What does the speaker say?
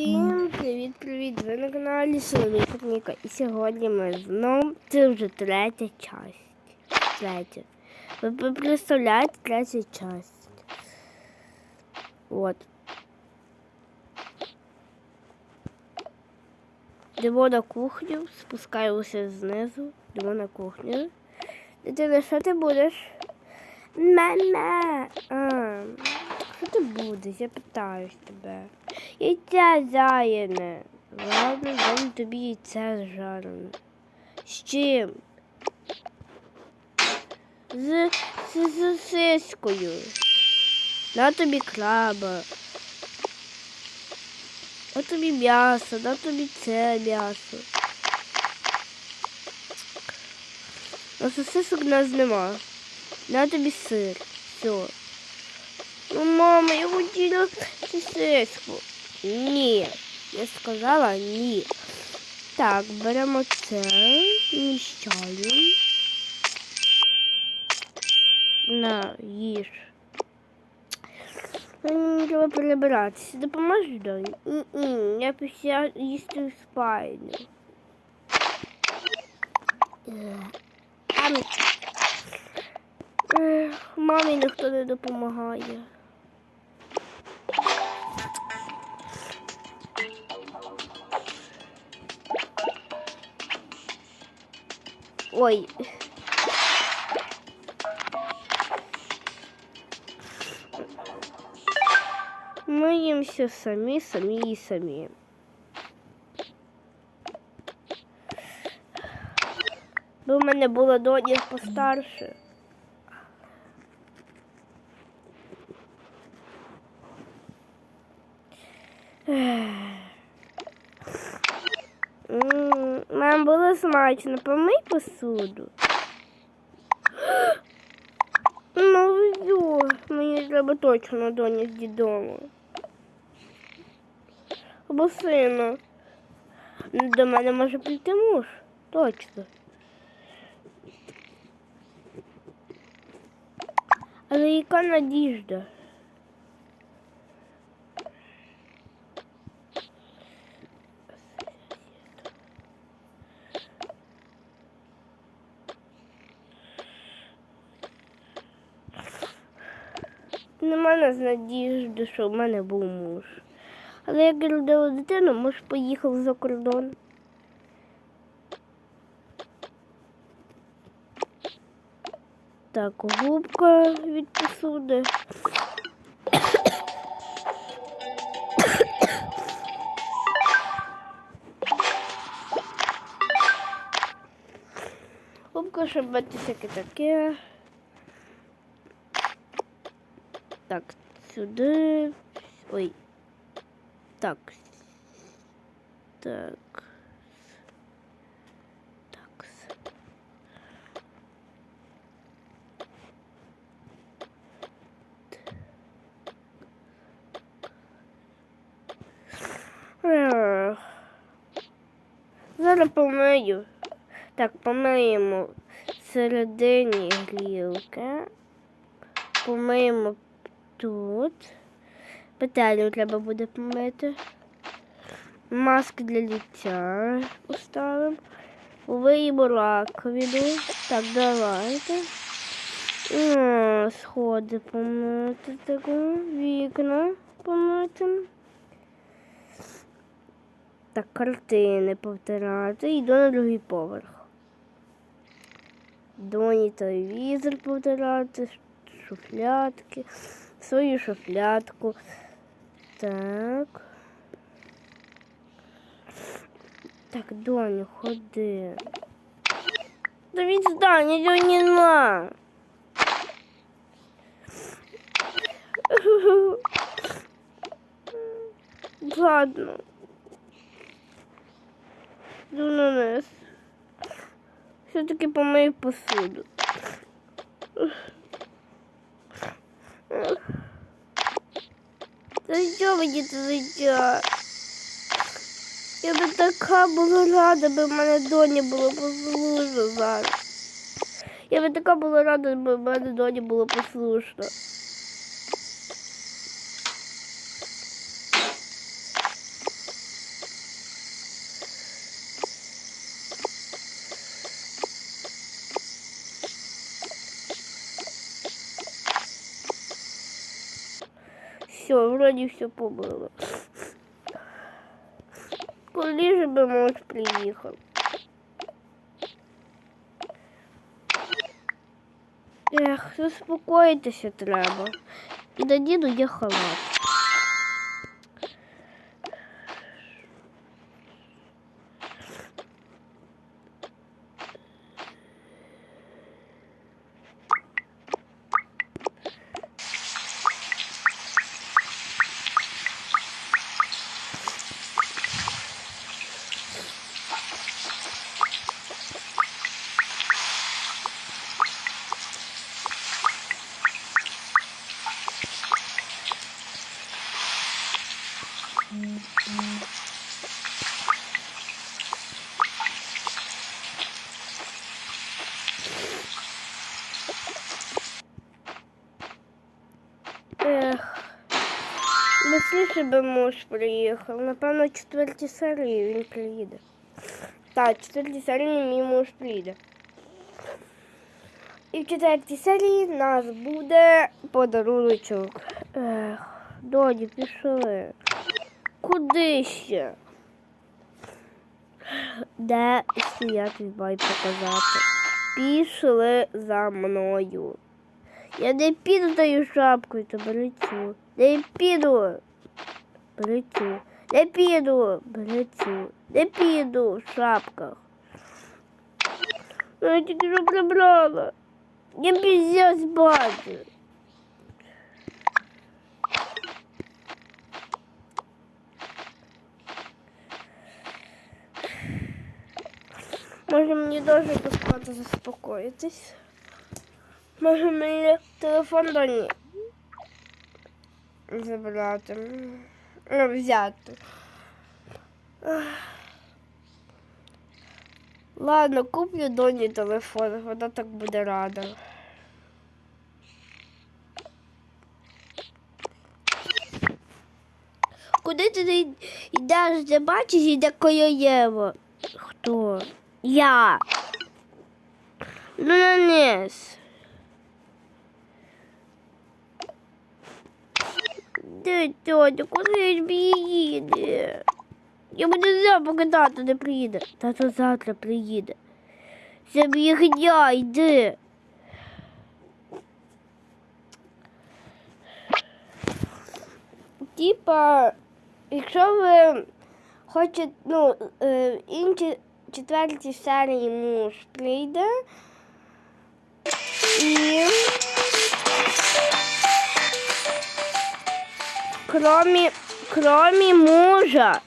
Всім привіт-привіт! Ви на каналі Соломійка І сьогодні ми знову, це вже третя часть. Третя. Ви представляєте третя часть. От. Йдемо на кухню, спускаємося знизу, йдемо на кухню. Дитина, що ти будеш? Мама! Що ти будеш? Я питаюсь тебе. Яйця заяне. Ладно, дам тобі яйця жарене. З чим? З сосискою. На тобі краба. На тобі м'ясо, на тобі це м'ясо. А сосисок в нас нема. На тобі сир. Все. Ну, мама, я хотіла сосиску. Ні. Я сказала ні. Так, беремо це, міщаємо. На, їж. Мені треба перебиратися. Допоможеш, донь? Ні-ні, Я після їсти спальню. Е. Ех, Мамі ніхто не допомагає. Ой. Ми їмося самі, самі і самі. Бо в мене була доня постарше. М, Мам, було смачно, помий посуду. Ну, все, мені треба точно доні з додому. Або сина. До мене може прийти муж. Точно. Але яка надіжда? Нема нас надіжди, що в мене був муж. Але як я родила дитину, муж поїхав за кордон. Так, губка від посуди. Губка, щоб всяке таке. Так, сюди. Ой. Так. Так. Так. Зараз помию. Так, помиємо всередині грілки. Помиємо тут. Петелю треба буде помити. Маски для лиця поставимо. Виїмо раковину. Так, давайте. О, сходи помити таку. Вікна помити. Так, картини повтирати. Йду на другий поверх. Доні телевізор повтирати, шуфлятки, свою шуфлятку. Так. Так, доню, ходи. Да від здання його нема. Ладно. Йду на низ. Все-таки помию посуду. За що мені це життя? Я би така була рада, би в мене доні було послушно зараз. Я би така була рада, би в мене доні було послушно. Все, вроді все побило. Коли же би муж приїхав? Ех, заспокоїтися треба. І до діду є халат. Ех. Быстріше би муж приїхав. Напевно, в четвертій серії він приїде. Так, в четвертій серії мій муж приїде. І в четвертій серії нас буде подаруночок. Ех, доді, пішли. Куди ще? Де стояти маю показати? Пішли за мною. Я не піду тою шапкою, то бери цю. Не піду. Бери цю. Не піду. Бери цю. Не піду в шапках. Ну, Я тільки що прибрала. Я піздець бачу. Може мені дуже поспати заспокоїтись. Може мені телефон до ні. Забрати. Ну, взяти. Ладно, куплю доні телефон, вона так буде рада. Куди ти йдеш, де бачиш, іде Коyoєво? Хто? Я. Ну, на низ. Де тьотя, куди ж їде? Я буду завтра, поки тато не приїде. Тато завтра приїде. Брехня, йди. Типа, якщо ви хочете, ну, е, інші четвертій серії муж прийде і кромі, кромі мужа